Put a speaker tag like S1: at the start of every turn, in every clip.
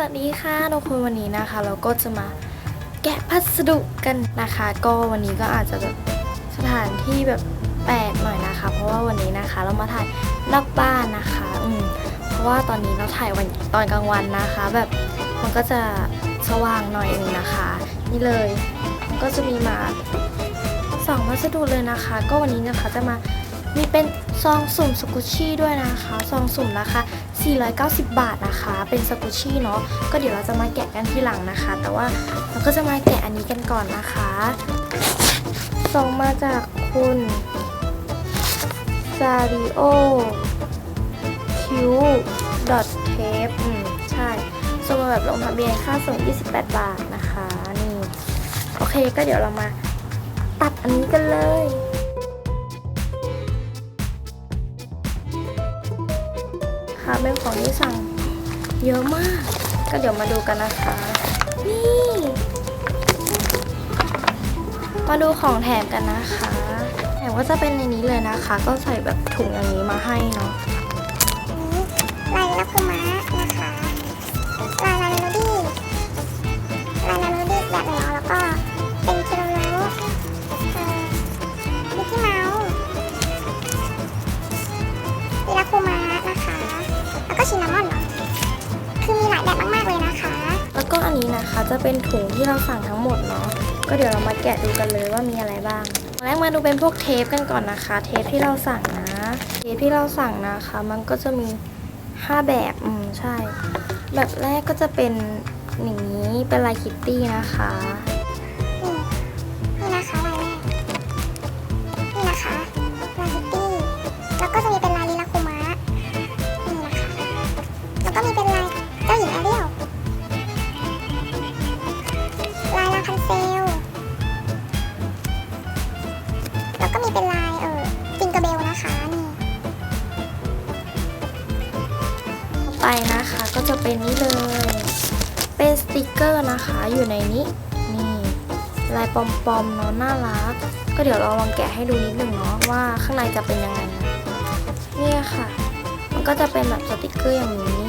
S1: สวัสดีค่ะทุกคนวันนี้นะคะ เราก็จะมาแกะพัสดุกันนะคะ ก็วันนี้ก็อาจจะแบบสถานที่แบบแปลกหน่อยนะคะ เพราะว่าวันนี้นะคะเรามาถ่ายนอกบ้านนะคะอืมเพราะว่าตอนนี้เราถ่ายวันตอนกลางวันนะคะ แบบมันก็จะสว่างหน่อยนึงนะคะ นี่เลยก็จะมีมาสองวัสดุเลยนะคะ ก็วันนี้นะคะจะมา มีเป็นซองสุ่มสกุชี่ด้วยนะคะซองสุ่มราคา490 บาทนะคะ เป็นสกุชี่เนาะก็เดี๋ยวเราจะมาแกะกันทีหลังนะคะ แต่ว่าเราก็จะมาแกะอันนี้กันก่อนนะคะส่งมาจากคุณซาริโอคิวดอทเทปอืมใช่ส่งมาแบบลงทะเบียนค่าส่ง 28 บาทนะคะ นี่ โอเคก็เดี๋ยวเรามาตัดอันนี้กันเลย เป็นของที่สั่งเยอะมาก ก็เดี๋ยวมาดูกันนะคะ นี่ มาดูของแถมกันนะคะแถมก็จะเป็นในนี้เลยนะคะ ก็ใส่แบบถุงอย่างนี้มาให้เนาะ
S2: ลายลักคุมะนะคะลายลาโลดี้ลายลาโลดี้แบบนึ่งเนาะแล้ นี้นะคะ
S1: จะเป็นถุงที่เราสั่งทั้งหมดเนาะก็เดี๋ยวเรามาแกะดูกันเลยว่ามีอะไรบ้างแรกมาดูเป็นพวกเทปกันก่อนนะคะ เทปที่เราสั่งนะ เทปที่เราสั่งนะคะ มันก็จะมี 5 แบบอืมใช่ แบบแรกก็จะเป็นอย่างนี้เป็นลายคิตตี้นะคะ
S2: แล้วก็มีเป็นลายเออจิงเกอร์เบลนะคะนี่
S1: ไปนะคะก็จะเป็นนี่เลย เป็นสติกเกอร์นะคะอยู่ในนี้นี่ลายปอมๆเนาะน่ารัก ก็เดี๋ยวเราลองแกะให้ดูนิดหนึ่งเนาะว่าข้างในจะเป็นยังไงนะเนี่ยค่ะ มันก็จะเป็นแบบสติกเกอร์อย่างนี้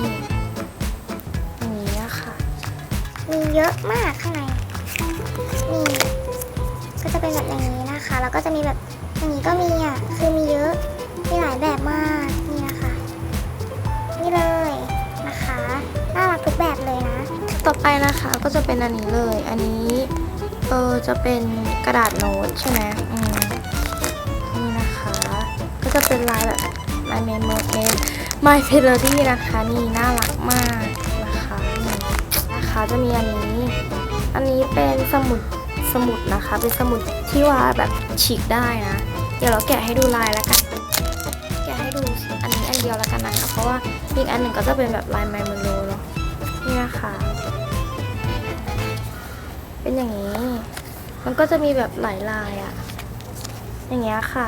S1: อย่างนี้อะค่ะ
S2: มีเยอะมากข้างในนี่ก็จะเป็นแบบอย่างนี้ นะคะ แล้วก็จะมีแบบอย่างนี้ก็มีอะ คือมีเยอะ มีหลายแบบมาก นี่นะคะ นี่เลยนะคะ น่ารักทุกแบบเลยนะ
S1: ต่อไปนะคะก็จะเป็นอันนี้เลย อันนี้เออจะเป็นกระดาษโน้ตใช่ไหมอืมนี่นะคะ ก็จะเป็นลายแบบลายเมมโมเอ My p e l o d y นะคะนี่น่ารักมากนะคะนี่นะคะจะมีอันนี้ อันนี้เป็นสมุด สมุดนะคะ เป็นสมุดที่ว่าแบบฉีกได้นะ เดี๋ยวเราแกะให้ดูลายแล้วกัน แกะให้ดูอันนี้อันเดียวแล้วกันนะคะ เพราะว่าอีกอันหนึ่งก็จะเป็นแบบลายไมโมโนเนาะนี่นะคะเป็นอย่างนี้ มันก็จะมีแบบหลายลายอะอย่างเงี้ยค่ะ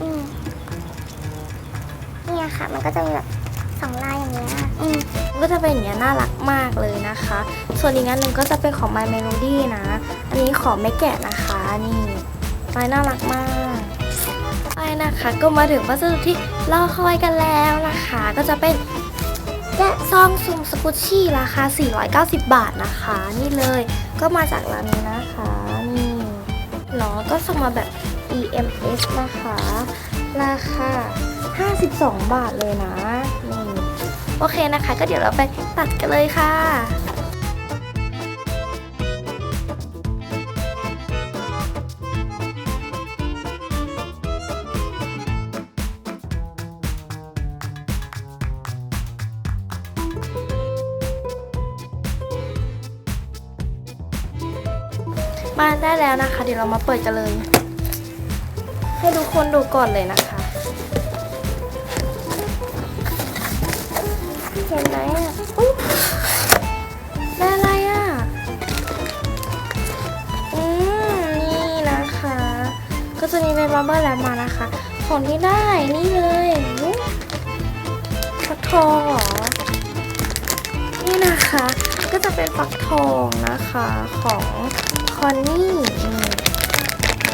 S2: อืมเนี่ยค่ะ มันก็จะมีแบบ สองลายอย่างเงี้ยอืม
S1: มันก็จะเป็นอย่างเงี้ยน่ารักมากเลยนะคะ ส่วนอีกอันหนึ่งก็จะเป็นของ My Melody นะ อันนี้ขอไม่แกะนะคะนี่ลายน่ารักมากไปนะคะก็มาถึงวัสดุที่รอคอยกันแล้วนะคะ ก็จะเป็นแกะซองสุ่มสกุชชี่ราคา 490 บาทนะคะ นี่เลยก็มาจากร้านนี้นะคะนี่เนาะก็ส่งมาแบบ EMS นะคะ ราคา 52 บาทเลยนะนี่โอเคนะคะ ก็เดี๋ยวเราไปตัดกันเลยค่ะมาได้แล้วนะคะ เดี๋ยวเรามาเปิดกันเลย ให้ทุกคนดูก่อนเลยนะคะ เห็นไหมอะอุ๊ยได้อะไรอะ อืม นี่นะคะ ก็จะมีเป็นบับเบิ้ลแลมานะคะ ของที่ได้นี่เลยฟักทองเหรอ นี่นะคะ ก็จะเป็นฟักทองนะคะของคอนนี่นี่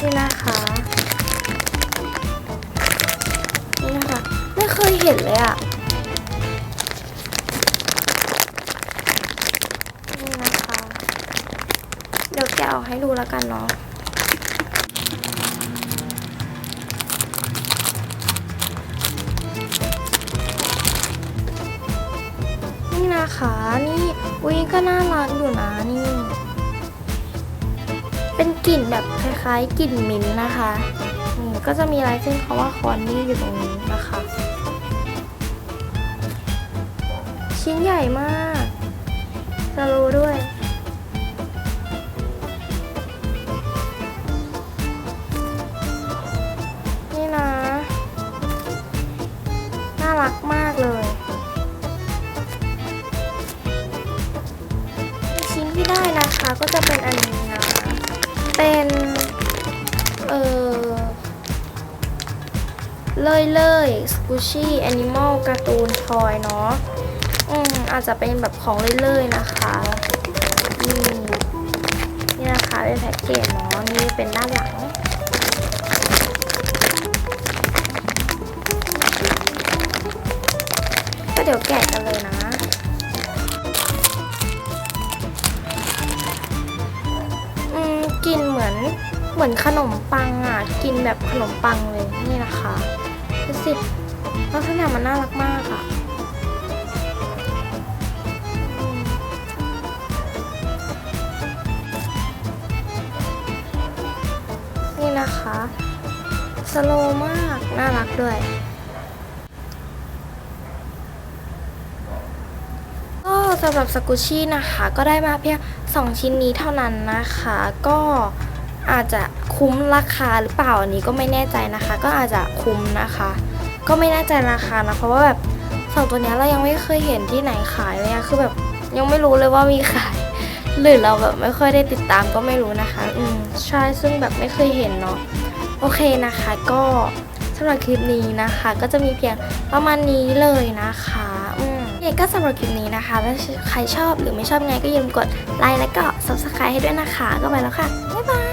S1: นี่นะคะนี่นะคะ ไม่เคยเห็นเลยอะะออกให้ดูแล้วกันเนาะนี่นะคะนี่อุ้ยก็น่ารักอยู่นะนี่ เป็นกลิ่นแบบคล้ายๆกลิ่นมิ้นท์นะคะอืมก็จะมีลายเส้นคาว่าคอนนี่อยู่ตรงนี้นะคะ ชิ้นใหญ่มากสโลว์ด้วย ได้นะคะก็จะเป็นอันนี้นะ เป็น เออเลยเลยสกูชี่แอนิมอลการ์ตูนทอยเนาะ อืมอาจจะเป็นแบบของเลื่อยนะคะนี่นี่นะคะเป็นแพ็กเกจเนาะ นี่เป็นด้านหลังก็เดี๋ยวแกะกันเลยนะ เหมือนขนมปังอะ กินแบบขนมปังเลยนี่นะคะดูสิลักษณะมันน่ารักมากอะนี่นะคะสโลมาก น่ารักด้วยก็สำหรับสกุชี่นะคะ ก็ได้มาเพียง2 ชิ้นนี้เท่านั้นนะคะ ก็ อาจจะคุ้มราคาหรือเปล่าอันนี้ก็ไม่แน่ใจนะคะ ก็อาจจะคุ้มนะคะ ก็ไม่แน่ใจราคานะเพราะว่าแบบสองตัวนี้เรายังไม่เคยเห็นที่ไหนขายเลยอะคือแบบยังไม่รู้เลยว่ามีขาย หรือเราแบบไม่ค่อยได้ติดตามก็ไม่รู้นะคะ อืมใช่ซึ่งแบบไม่เคยเห็นเนาะโอเคนะคะ ก็สำหรับคลิปนี้นะคะ ก็จะมีเพียงประมาณนี้เลยนะคะอืมยังก็สำหรับคลิปนี้นะคะถ้าใครชอบหรือไม่ชอบไงก็อย่าลืมกดไลค์และก็ subscribe ให้ด้วยนะคะ ก็ไปแล้วค่ะบ๊ายบาย